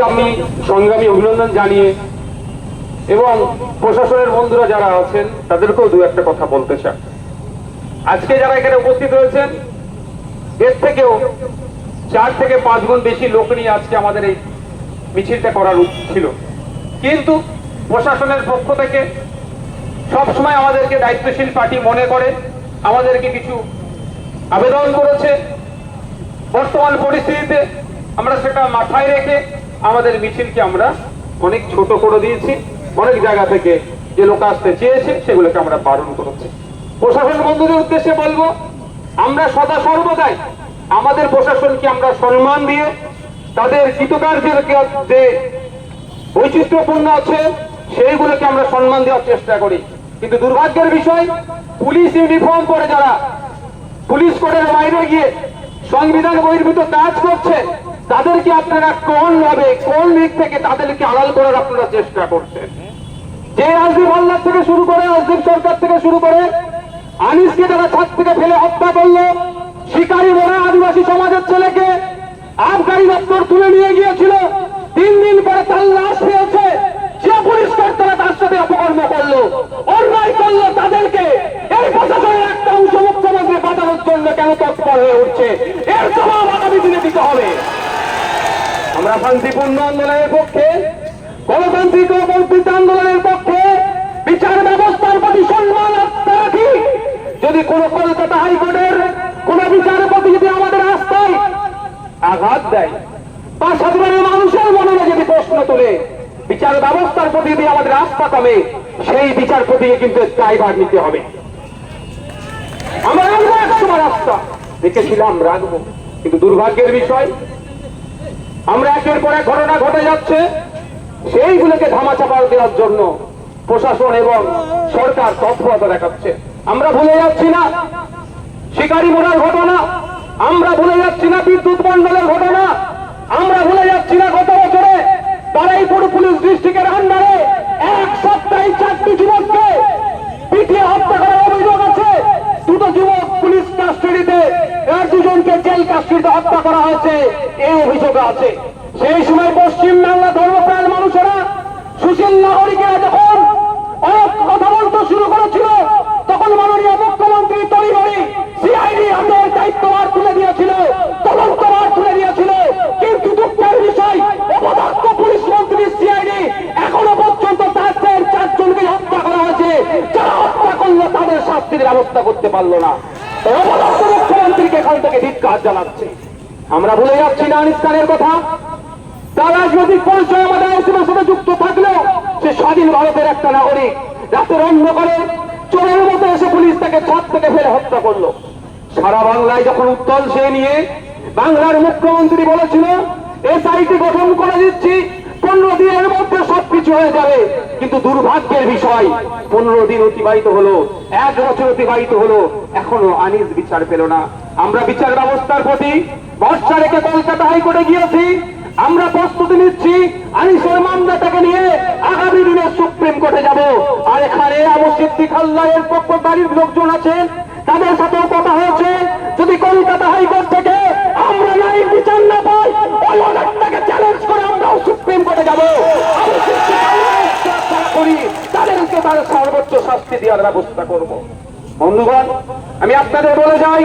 তাদেরকে আমি সংগ্রামী অভিনন্দন জানিয়ে এবং প্রশাসনের বন্ধুরা যারা আছেন, তাদেরকেও দু একটা কথা বলতে চাই। আজকে যারা এখানে উপস্থিত রয়েছেন, এর থেকেও চার থেকে পাঁচ গুণ বেশি লোক নিয়ে আজকে আমাদের এই মিছিলটা করার ছিল। কিন্তু প্রশাসনের পক্ষ থেকে সবসময় আমাদেরকে দায়িত্বশীল পার্টি মনে করে, আমাদেরকে কিছু আবেদন করেছে। বর্তমান পরিস্থিতিতে আমরা সেটা মাথায় রেখে আমাদের মিছিলকে আমরা অনেক ছোট করে দিয়েছি। অনেক জায়গা থেকে যে লোক আসতে চেয়েছে, সেগুলোকে আমরা বারণ করেছি। প্রশাসন বন্ধুদের উদ্দেশ্যে বলব, আমরা সদা সর্বদাই আমাদের প্রশাসনকে আমরা সম্মান দিয়ে তাদের কৃতকার্যের যে বৈচিত্র্যপূর্ণ আছে, সেইগুলোকে আমরা সম্মান দেওয়ার চেষ্টা করি। কিন্তু দুর্ভাগ্যের বিষয়, পুলিশ ইউনিফর্ম পরে যারা পুলিশ কোর্টের বাইরে গিয়ে সংবিধান বহির্ভূত কাজ করছে তাদেরকে আপনারা কোন ভাবে, কোন দিক থেকে তাদেরকে আড়াল করার আপনারা চেষ্টা করছেন? যে রাজদীপ হাল্লার থেকে শুরু করে রাজদীপ সরকার থেকে শুরু করে আনিসকে তারা ছাদ থেকে ফেলে হত্যা করল, শিকারী বলে আদিবাসী সমাজের ছেলেকে আবগারি দপ্তর তুলে নিয়ে গিয়েছিল। তিন দিন পরে তার লাশ পেয়েছে। যে পুলিশ কর্তারা তার সাথে অপকর্ম করল, অন্যায় করল তাদেরকে। এই প্রশাসনের একটা অংশ মুখ্যমন্ত্রী বাঁচানোর জন্য কেন তৎপর হয়ে উঠছে? এর জবাব আগামী দিনে দিতে হবে। আমরা শান্তিপূর্ণ আন্দোলনের পক্ষে, গণতান্ত্রিক ও আন্দোলনের পক্ষে বিচার ব্যবস্থার প্রতি সম্মান রাখি। যদি কোন কলকাতা হাইকোর্টের কোন বিচারপতি যদি আমাদের আস্থায় আঘাত দেয় বা সাধারণ মানুষের মনে যদি প্রশ্ন তোলে, বিচার ব্যবস্থার প্রতি যদি আমাদের আস্থা কমে, সেই বিচারপতিকে কিন্তু ড্রাইভার নিতে হবে। আমরা রাখব, একসময় রাস্তা। দেখেছিলাম রাখব, কিন্তু দুর্ভাগ্যের বিষয় আমরা একের পর এক ঘটনা ঘটে যাচ্ছে। সেইগুলোকে ধামাচাপা দেওয়ার জন্য প্রশাসন এবং সরকার তৎপরতা দেখাচ্ছে। আমরা ভুলে যাচ্ছি না। শিকারী মোড়ার ঘটনা, আমরা ভুলে যাচ্ছি না বিদ্যুৎ মন্ডলের ঘটনা আমরা ভুলে যাচ্ছি না গত বছরে বারাইপুর পুলিশ ডিস্ট্রিক্টের আন্ডারে এক সপ্তাহে চারটি যুবককে পিটিয়ে হত্যা করার অভিযোগ আছে দুটো যুবক পুলিশ কাস্টডিতে আর দুজনকে জেল কাস্টডিতে হত্যা করা হয়েছে এই অভিযোগ আছে। সেই সময় পশ্চিম বাংলা ধর্মপ্রাণ মানুষেরা সুশীল নাগরিকেরা যখন অনেক কথা বলতে শুরু করেছিল, তখন মাননীয় মুখ্যমন্ত্রী তরিবাড়ি সিআইডি আমাদের দায়িত্বভার তুলে দিয়েছিল, তদন্তভার তুলে দিয়েছিল। কিন্তু দুঃখের বিষয়, অপদার্থ পুলিশ মন্ত্রী সিআইডি এখনও পর্যন্ত তার চার চারজনকে হত্যা করা হয়েছে। যারা হত্যা করল, তাদের শাস্তির ব্যবস্থা করতে পারল না। অপদার্থ মুখ্যমন্ত্রীকে এখান থেকে ধিক্কার জানাচ্ছে। আমরা ভুলে যাচ্ছি খানের কথা। তার রাজনৈতিক পরিচয় আমাদের আলোচনার সাথে যুক্ত থাকলেও সে স্বাধীন ভারতের একটা নাগরিক। রাতের অন্ধকারে চোরের মতো এসে পুলিশ তাকে ছাদ থেকে ফেলে হত্যা করল। সারা বাংলায় যখন উত্তল সে নিয়ে বাংলার মুখ্যমন্ত্রী বলেছিল, এসআইটি গঠন করে দিচ্ছি, পনেরো দিনের মধ্যে সবকিছু হয়ে যাবে। কিন্তু দুর্ভাগ্যের বিষয়, পনেরো দিন অতিবাহিত হলো, এক বছর অতিবাহিত হলো, এখনও আনিস বিচার পেল না। আমরা বিচার ব্যবস্থার প্রতি ভরসা রেখে কলকাতা হাইকোর্টে গিয়েছি। আমরা প্রস্তুতি নিচ্ছি। আনিসের মামলাটাকে নিয়ে আগামী দিনে সুপ্রিম কোর্টে যাব। আর এখানে আবু সিদ্দিক আল্লাহের পক্ষ বাড়ির লোকজন আছেন। তাদের সাথেও কথা হয়েছে। যদি কলকাতা হাইকোর্ট থেকে আমরা নাই বিচার না পাই ওই অর্ডারটাকে চ্যালেঞ্জ করে আমরাও সুপ্রিম কোর্টে যাব। করি, তাদেরকে তার সর্বোচ্চ শাস্তি দেওয়ার ব্যবস্থা করব। বন্ধুগণ, আমি আপনাদের বলে যাই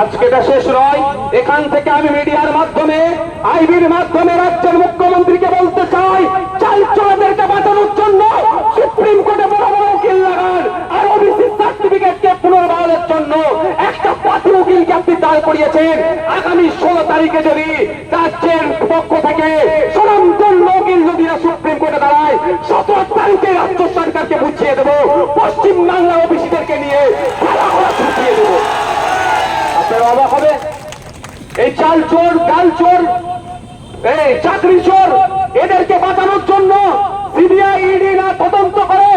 আজকে এটা শেষ নয়। এখান থেকে আমি মিডিয়ার মাধ্যমে, আইবির মাধ্যমে রাজ্যের মুখ্যমন্ত্রীকে বলতে চাই চাল চোরাদেরকে বাঁচানোর জন্য সুপ্রিম কোর্টে বড় বড় উকিল লাগান আর ওবিসি সার্টিফিকেটকে পুনর্বহালের জন্য একটা পাতি উকিলকে আপনি দাঁড় করিয়েছেন। আগামী ষোলো তারিখে যদি চাল চোর, ডাল চোর। চাকরি চোর, এদেরকে বাঁচানোর জন্য সিবিআই ইডি না তদন্ত করে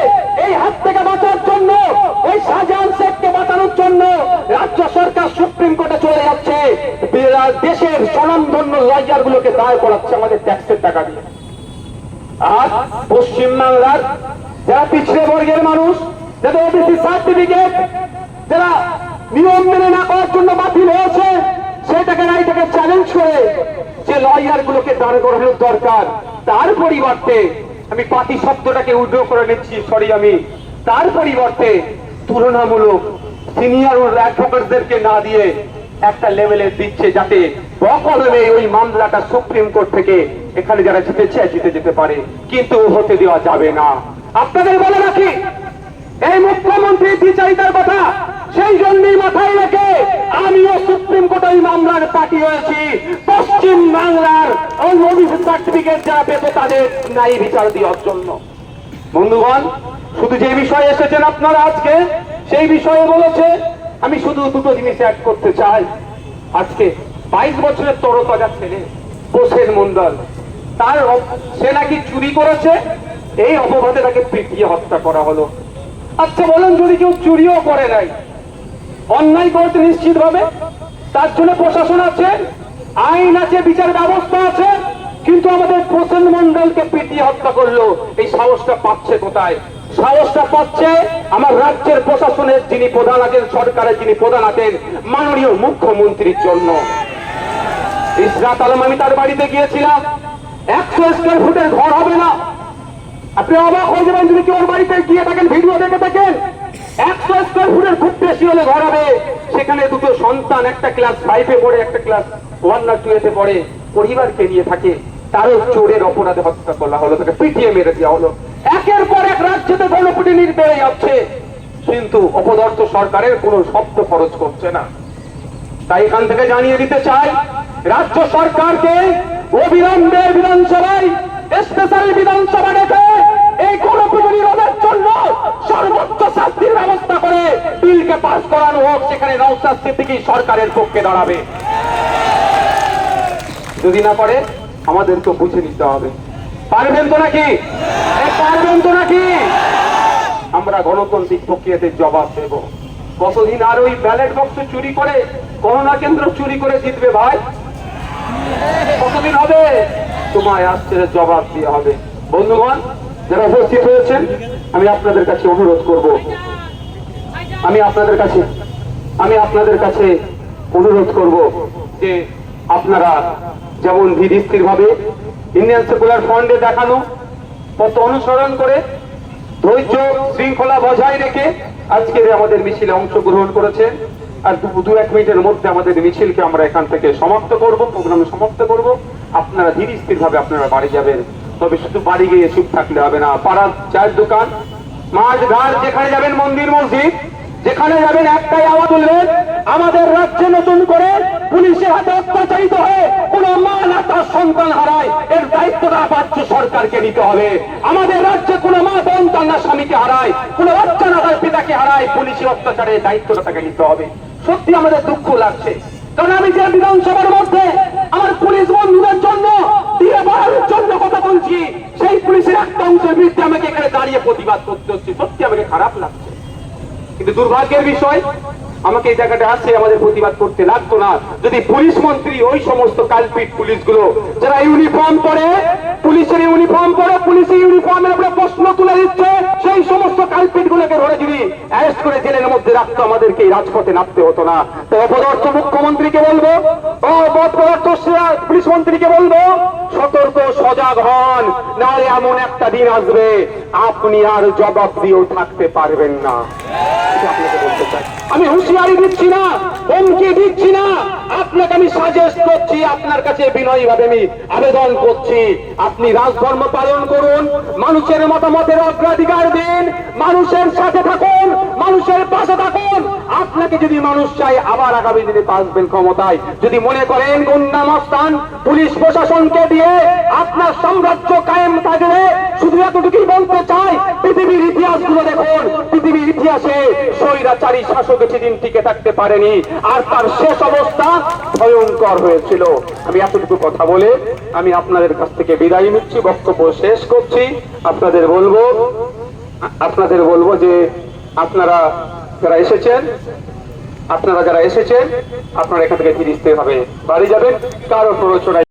এই হাত থেকে বাঁচার জন্য শাহজাহান শেখকে বাঁচানোর জন্য রাজ্য সরকার সুপ্রিম কোর্টে চলে যাচ্ছে। দেশের স্বনামধন্য লয়ার গুলোকে দায় করাচ্ছে আমাদের ট্যাক্সের টাকা দিয়ে। আর পশ্চিমবাংলার যারা পিছিয়ে বর্গের মানুষ, যাদের ওবিসি সার্টিফিকেট যারা নিয়ম মেনে না করার জন্য বাতিল হয়েছে সেটাকে না এটাকে চ্যালেঞ্জ করে যে লয়ার গুলোকে দাঁড় করানোর দরকার। তার পরিবর্তে আমি পাতি শব্দটাকে উড্র করে নিচ্ছি সরি আমি। তার পরিবর্তে তুলনামূলক সিনিয়র অ্যাডভোকেটদেরকে না দিয়ে একটা লেভেলে দিচ্ছে যাতে বকলমে ওই মামলাটা সুপ্রিম কোর্ট থেকে এখানে যারা জিতেছে, জিতে যেতে পারে। কিন্তু হতে দেওয়া যাবে না। আপনাদের বলে রাখি এই মুখ্যমন্ত্রী বিচারিতার কথা সেই জন্যই মাথায় রেখে আমিও সুপ্রিম কোর্টে ওই মামলার পার্টি হয়েছি। পশ্চিম বাংলার ওবিসি সার্টিফিকেট যারা পেত তাদের ন্যায় বিচার দেওয়ার জন্য। বন্ধুগণ, শুধু যে বিষয়ে এসেছেন আপনারা আজকে, সেই বিষয়ে বলেছে, আমি শুধু দুটো জিনিস অ্যাড করতে চাই। আজকে বাইশ বছরের তরতাজা ছেলে হোসেন মন্ডল তার সে নাকি চুরি করেছে? এই অপবাদে তাকে পিটিয়ে হত্যা করা হলো। আচ্ছা বলেন, যদি কেউ চুরিও করে নাই, অন্যায় করেছে নিশ্চিত ভাবে তার জন্য প্রশাসন আছে, আইন আছে, বিচার ব্যবস্থা আছে, কিন্তু আমাদের প্রসেন মন্ডলকে পিটিয়ে হত্যা করল। এই সাহসটা পাচ্ছে কোথায়? সাহসটা পাচ্ছে আমার রাজ্যের প্রশাসনের যিনি প্রধান আছেন, সরকারের যিনি প্রধান আছেন, মাননীয় মুখ্যমন্ত্রীর জন্য। ইসরাত আলম, আমি তার বাড়িতে গিয়েছিলাম। একশো স্কোয়ার ফুটের ঘর হবে না। আপনি অবাক হয়ে যাবেন যদি কেউ বাড়িতে গিয়ে থাকেন, ভিডিও দেখে থাকেন। একশো স্কোয়ার ফুটের খুব বেশি হলে ঘর হবে। সেখানে দুটো সন্তান, একটা ক্লাস ফাইভে পড়ে, একটা ক্লাস ওয়ান না টু এতে পড়ে। পরিবারকে নিয়ে থাকে। তারও চোরের অপরাধে হত্যা করা হলো, তাকে পিটিয়ে মেরে দেওয়া হলো। একের পর এক রাজ্যতে গণপিটি বেড়ে যাচ্ছে। কিন্তু অপদার্থ সরকারের কোনো শব্দ খরচ করছে না। তাই এখান থেকে জানিয়ে দিতে চাই, রাজ্য সরকারকে অবিলম্বে বিধানসভায় স্পেশাল বিধানসভা ডেকে এই জন্য সর্বোচ্চ শাস্তির ব্যবস্থা করে বিলকে করানো হোক, সেখানে সরকারের পক্ষে দাঁড়াবে। যদি না পারে বুঝে নিতে হবে। পারবেন তো নাকি? পারবেন তো নাকি? আমরা গণতান্ত্রিক প্রক্রিয়াতে জবাব দেব। কতদিন আর ওই ব্যালট বক্স চুরি করে, করোনা কেন্দ্র চুরি করে জিতবে ভাই? কতদিন হবে? তোমায় আসছে জবাব দিয়ে হবে। বন্ধুগণ যারা উপস্থিত হয়েছেন, আমি আপনাদের কাছে অনুরোধ করব। আমি আপনাদের কাছে, আমি আপনাদের কাছে অনুরোধ করব যে আপনারা যেমন ধীর স্থির ভাবে ইন্ডিয়ান সেকুলার ফ্রন্টে দেখানো পথ অনুসরণ করে ধৈর্য শৃঙ্খলা বজায় রেখে আজকের আমাদের মিছিলে অংশগ্রহণ করেছেন, আর দু এক মিনিটের মধ্যে আমাদের মিছিলকে আমরা এখান থেকে সমাপ্ত করব, প্রোগ্রামে সমাপ্ত করব। আপনারা ধীর স্থির ভাবে আপনারা বাড়ি যাবেন। তবে শুধু বাড়ি গিয়ে চুপ থাকলে হবে না। পাড়ার চায়ের দোকান, মাঠ, ঘাট, যেখানে যাবেন মন্দির, মসজিদ, যেখানে যাবেন একটাই আওয়াজ তুলবেন আমাদের রাজ্যে নতুন করে পুলিশের হাতে অত্যাচারিত হয়ে কোন মা না তার সন্তান হারায়। এর দায়িত্বটা রাজ্য সরকারকে নিতে হবে। আমাদের রাজ্যে কোন মা বোন তার না স্বামীকে হারায়, কোন বাচ্চা না তার পিতাকে হারায়। পুলিশের অত্যাচারের দায়িত্বটা তাকে নিতে হবে। সত্যি আমাদের দুঃখ লাগছে। কারণ আমি যে বিধানসভার মধ্যে আমার পুলিশ বন্ধুদের জন্য দিয়ে বাড়ানোর জন্য কথা বলছি, সেই পুলিশের একটা অংশের বিরুদ্ধে আমাকে এখানে দাঁড়িয়ে প্রতিবাদ করতে হচ্ছে। সত্যি আমাকে খারাপ লাগছে। কিন্তু দুর্ভাগ্যের বিষয়, আমাকে এই জায়গাটা আসছে আমাদের প্রতিবাদ করতে লাগতো না। যদি পুলিশ মন্ত্রী ওই সমস্ত কালপিট পুলিশগুলো, যারা ইউনিফর্ম পরে, পুলিশের ইউনিফর্ম পরে, পুলিশের ইউনিফর্মের উপরে প্রশ্ন তুলে দিচ্ছে সেই সমস্ত কালপিট গুলোকে ধরে যদি অ্যারেস্ট করে জেলের মধ্যে রাখতো আমাদেরকে এই রাজপথে নামতে হতো না। তো অপদার্থ মুখ্যমন্ত্রীকে বলব অপদার্থ পুলিশ মন্ত্রীকে বলব, সতর্ক, সজাগ হন, নাহলে এমন একটা দিন আসবে, আপনি আর জবাব দিয়েও থাকতে পারবেন না। আমি হুঁশিয়ারি দিচ্ছি না, হুমকি দিচ্ছি না, আপনাকে আমি সাজেস্ট করছি, আপনার কাছে বিনয়ী ভাবে আমি আবেদন করছি। আপনি রাজধর্ম পালন করুন, মানুষের মতামতের অগ্রাধিকার দিন, মানুষের সাথে থাকুন আপনাকে যদি মানুষ চায়, আবার আগামী দিনে আসবেন ক্ষমতায়। যদি মনে করেন গুন্ডামস্তান পুলিশ প্রশাসনকে দিয়ে আপনার সাম্রাজ্য কায়েম থাকবে, শুধু এতটুকুই বলতে চাই, পৃথিবীর ইতিহাসগুলো দেখুন। পৃথিবীর ইতিহাসে স্বৈরাচারী শাসক সেদিন টিকে থাকতে পারেনি, আর তার শেষ অবস্থা ভয়ঙ্কর হয়েছিল। আমি এতটুকু কথা বলে আমি আপনাদের কাছ থেকে বিদায় নিচ্ছি, বক্তব্য শেষ করছি। আপনাদের বলব আপনাদের বলব যে আপনারা যারা এসেছেন আপনারা যারা এসেছেন আপনারা এখান থেকে ফিরিস্তে হবে। বাড়ি যাবেন কারও প্ররোচনায়